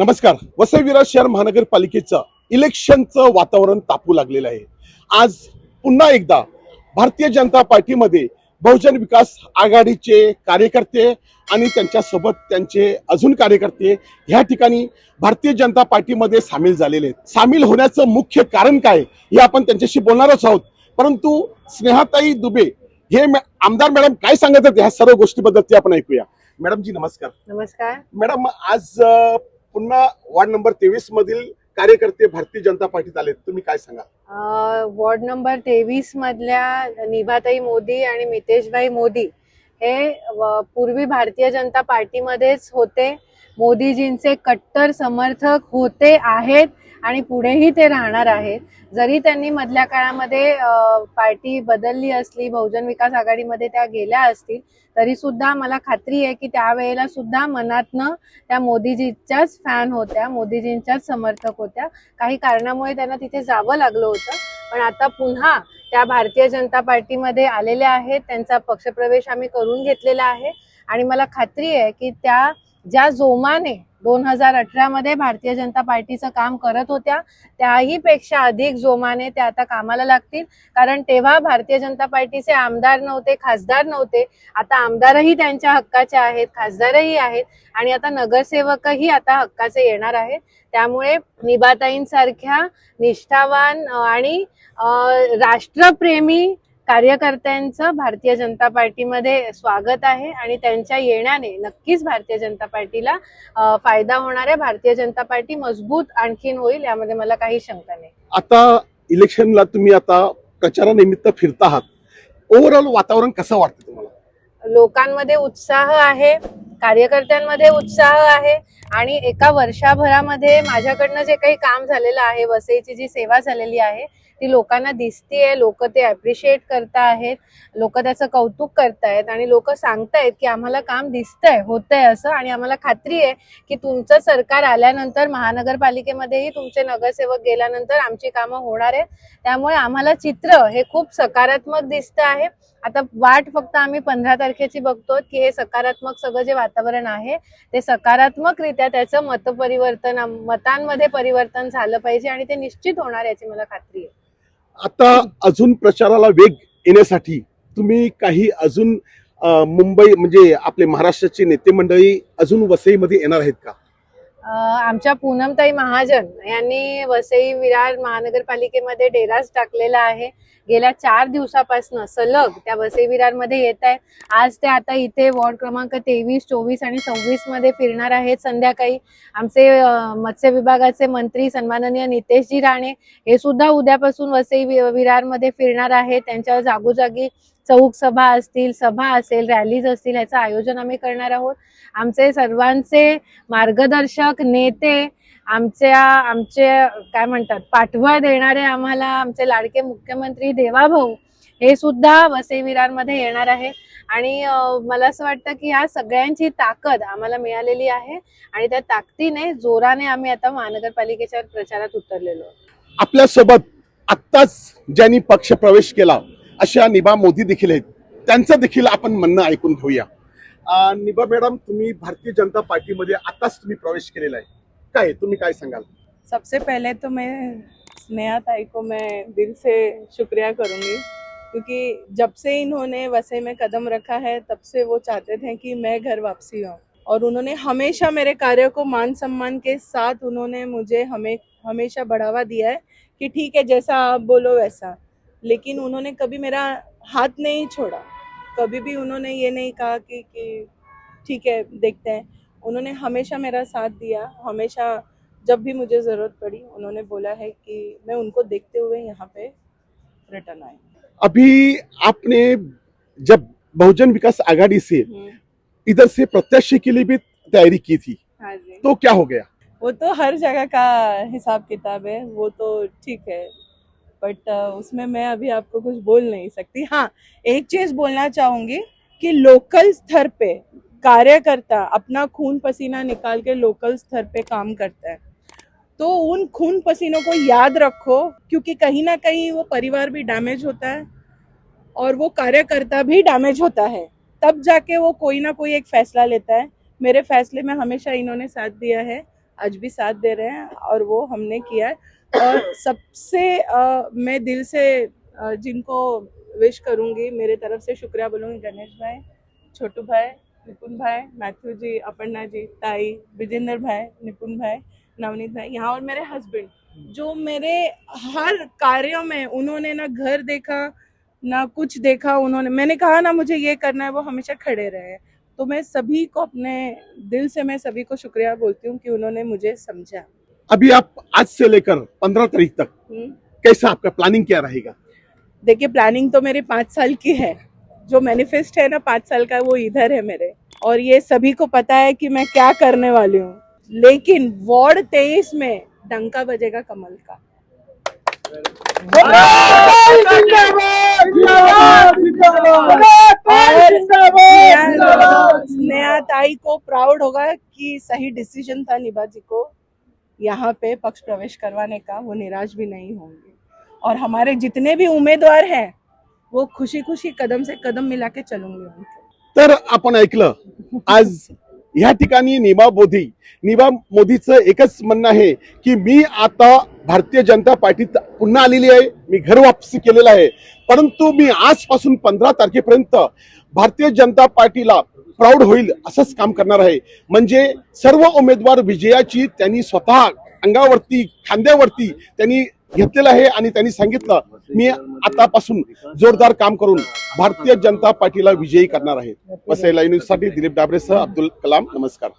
नमस्कार वसई विरार शहर महानगरपालिकेचं इलेक्शनचं वातावरण तापू लागलेलं आहे. आज पुन्हा एकदा भारतीय जनता पार्टीमध्ये बहुजन विकास आघाडीचे कार्यकर्ते आणि त्यांच्यासोबत त्यांचे अजून कार्यकर्ते ह्या ठिकाणी भारतीय जनता पार्टीमध्ये सामील झालेले आहेत. सामील होण्याचं मुख्य कारण काय हे आपण त्यांच्याशी बोलणारच आहोत. परंतु स्नेहाताई दुबे हे आमदार मॅडम काय सांगत आहेत ह्या सर्व गोष्टीबद्दल ते आपण ऐकूया. मॅडमजी नमस्कार. नमस्कार. मॅडम आज पुन्हा वार्ड नंबर तेवीस मधील कार्यकर्ते भारतीय जनता पार्टीत आले तुम्ही काय सांगा वॉर्ड नंबर तेवीस मधल्या निभाताई मोदी आणि मितेशभाई मोदी हे पूर्वी भारतीय जनता पार्टीमध्येच होते. मोदीजींचे कट्टर समर्थक होते आहेत आणि पुढेही ते राहणार आहेत. जरी त्यांनी मधल्या काळामध्ये पार्टी बदलली असली बहुजन विकास आघाडीमध्ये त्या गेल्या असतील तरी सुद्धा मला खात्री आहे की त्यावेळेला सुद्धा मनातनं त्या मोदीजीच्याच फॅन होत्या मोदीजींच्याच समर्थक होत्या. काही कारणामुळे त्यांना तिथे जावं लागलं होतं. पण आता पुन्हा त्या भारतीय जनता पार्टीमध्ये आलेल्या आहेत. त्यांचा पक्षप्रवेश आम्ही करून घेतलेला आहे. आणि मला खात्री आहे की त्या ज्या जोमाने दोन हजार अठरामध्ये भारतीय जनता पार्टीचं काम करत होत्या त्याही पेक्षा अधिक जोमाने त्या आता कामाला लागतील. कारण तेव्हा भारतीय जनता पार्टीचे आमदार नव्हते खासदार नव्हते. आता आमदारही त्यांच्या हक्काचे आहेत खासदारही आहेत. आणि आता नगरसेवकही आता हक्काचे येणार आहेत त्यामुळे निबाताईंसारख्या निष्ठावान आणि राष्ट्रप्रेमी कार्यकर्त्यांचं भारतीय जनता पार्टीमध्ये स्वागत आहे आणि त्यांच्या येण्याने नक्कीच भारतीय जनता पार्टीला फायदा होणार आहे. भारतीय जनता पार्टी मजबूत आणखीन होईल यामध्ये मला काही शंका नाही. आता इलेक्शनला तुम्ही आता प्रचारानिमित्त फिरता आहात ओव्हरऑल वातावरण कसं वाटतं तुम्हाला? लोकांमध्ये उत्साह आहे. कार्यकर्त्यांमध्ये उत्साह आहे आणि एका वर्षाभरामध्ये माझ्याकडनं जे काही काम झालेलं आहे वसईची जी सेवा झालेली आहे ती लोकांना दिसतीये लोक ते ॲप्रिशिएट करता आहेत लोक त्याचं कौतुक करतायत आणि लोक सांगतायत की आम्हाला काम दिसतंय होतंय असं आणि आम्हाला खात्री आहे की तुमचं सरकार आल्यानंतर महानगरपालिकेमध्येही तुमचे नगरसेवक गेल्यानंतर आमची कामं होणार आहेत. त्यामुळे आम्हाला चित्र हे खूप सकारात्मक दिसतं आहे. आता वाट फक्त आम्ही पंधरा तारखेची बघतो की हे सकारात्मक सगळं जे वातावरण वातावरण आहे ते सकारात्मकरित्या त्याचं मतपरिवर्तन मतांमध्ये परिवर्तन झालं पाहिजे आणि ते निश्चित होणार याची मला खात्री आहे. आता अजून प्रचाराला वेग येण्यासाठी तुम्ही काही अजून मुंबई म्हणजे आपले महाराष्ट्राचे नेते मंडळी अजून वसईमध्ये येणार आहेत का? आमच्या पूनमताई महाजन यांनी वसई विरार महानगरपालिकेमध्ये डेराज टाकलेला आहे. गेल्या चार दिवसापासून सलग त्या वसई विरारमध्ये येत आहेत आज ते आता इथे वॉर्ड क्रमांक तेवीस चोवीस आणि सव्वीसमध्ये फिरणार आहेत संध्याकाळी. आमचे मत्स्य विभागाचे मंत्री सन्माननीय नितेशजी राणे हे सुद्धा उद्यापासून वसई विरारमध्ये फिरणार आहेत. त्यांच्या जागोजागी चौक सभा असतील सभा असेल रॅलीज असतील याचं आयोजन आम्ही करणार आहोत. आमचे सर्वांचे मार्गदर्शक नेते आमच्या आमचे काय म्हणतात पाठबळ देणारे आम्हाला आमचे लाडके मुख्यमंत्री देवाभाऊ हे सुद्धा वसई विरारमध्ये येणार आहे. आणि मला असं वाटतं की ह्या सगळ्यांची ताकद आम्हाला मिळालेली आहे. आणि त्या ताकदीने जोराने आम्ही आता महानगरपालिकेच्या प्रचारात उतरलेलो आहोत. आपल्यासोबत आत्ताच ज्यांनी पक्ष प्रवेश केला अशा निभा मोदी देखील आहेत. त्यांचं देखील आपण म्हणणं ऐकून निभा मॅडम, तुम्ही भारतीय जनता पार्टीमध्ये आताच तुम्ही प्रवेश केलेला आहे. काय तुम्ही सबसे पहले तो मैं स्नेहा ताई को मैं दिल से शुक्रिया करूँगी, क्योंकि जब से इन्होंने वसई में कदम रखा है, तब से वो चाहते थे कि मैं घर वापसी हूँ और उन्होंने हमेशा मेरे कार्य को मान सम्मान के साथ उन्होंने मुझे हमें, हमेशा बढ़ावा दिया है कि ठीक है, जैसा आप बोलो वैसा। लेकिन उन्होंने कभी मेरा हाथ नहीं छोड़ा। कभी भी उन्होंने ये नहीं कहा कि कि ठीक है देखते हैं। उन्होंने हमेशा मेरा साथ दिया हमेशा जब भी मुझे ज़रूरत पड़ी उन्होंने बोला है कि मैं उनको देखते हुए यहाँ पे रिटर्न आई। अभी आपने जब बहुजन विकास आघाड़ी से इधर से प्रत्याशी के लिए भी तैयारी की थी हाँ जी। तो क्या हो गया? वो तो हर जगह का हिसाब किताब है वो तो ठीक है। बट उसमें मैं अभी आपको कुछ बोल नहीं सकती। हाँ एक चीज़ बोलना चाहूँगी कि लोकल स्तर पे कार्यकर्ता अपना खून पसीना निकाल के लोकल स्तर पे काम करता है। तो उन खून पसीनों को याद रखो, क्योंकि कहीं ना कहीं वो परिवार भी डैमेज होता है और वो कार्यकर्ता भी डैमेज होता है। तब जाके वो कोई ना कोई एक फैसला लेता है। मेरे फैसले में हमेशा इन्होंने साथ दिया है, आज भी साथ दे रहे हैं और वो हमने किया है। और सबसे अ, मैं दिल से जिनको विश करूँगी मेरे तरफ़ से शुक्रिया बोलूँगी गणेश भाई छोटू भाई निपुण भाई मैथ्यू जी अपर्णा जी ताई विजेंद्र भाई निपुण भाई नवनीत भाई यहाँ और मेरे हस्बैंड जो मेरे हर कार्यों में उन्होंने ना घर देखा ना कुछ देखा उन्होंने मैंने कहा ना मुझे ये करना है वो हमेशा खड़े रहे। तो मैं सभी को अपने दिल से मैं सभी को शुक्रिया बोलती हूँ कि उन्होंने मुझे समझा। अभी आप आज से लेकर पंद्रह तारीख तक हम्म। कैसा आपका प्लानिंग क्या रहेगा देखिए प्लानिंग तो मेरे पाँच साल की है जो मैनिफेस्ट है ना पाँच साल का वो इधर है मेरे और ये सभी को पता है कि मैं क्या करने वाली हूँ लेकिन वार्ड तेईस में डंका बजेगा कमल का स्नेहा ताई को प्राउड होगा कि सही डिसीज़न था निभा जी को यहाँ पे पक्ष प्रवेश करवाने का वो निराश भी नहीं होंगे। और हमारे जितने भी उम्मीदवार हैं वो खुशी खुशी कदम से कदम मिला के चलूंगे उनके। तर आपण ऐकलं आज या ठिकाणी निमा मोदी निमा मोदीचं एकच म्हणणं आहे की मी आता भारतीय जनता पार्टीत पुन्हा आलेली आहे. मी घर वापसी केलेलं आहे. परंतु मी आजपासून पंधरा तारखेपर्यंत भारतीय जनता पार्टीला प्राऊड होईल असंच काम करणार आहे. म्हणजे सर्व उमेदवार विजयाची त्यांनी स्वतः अंगावरती खांद्यावरती त्यांनी घेतलेलं आहे आणि त्यांनी सांगितलं मी आतापासून जोरदार काम करून भारतीय जनता पार्टीला विजयी करणार आहे. वसई साठी दिलीप डाबरेसह अब्दुल कलाम नमस्कार.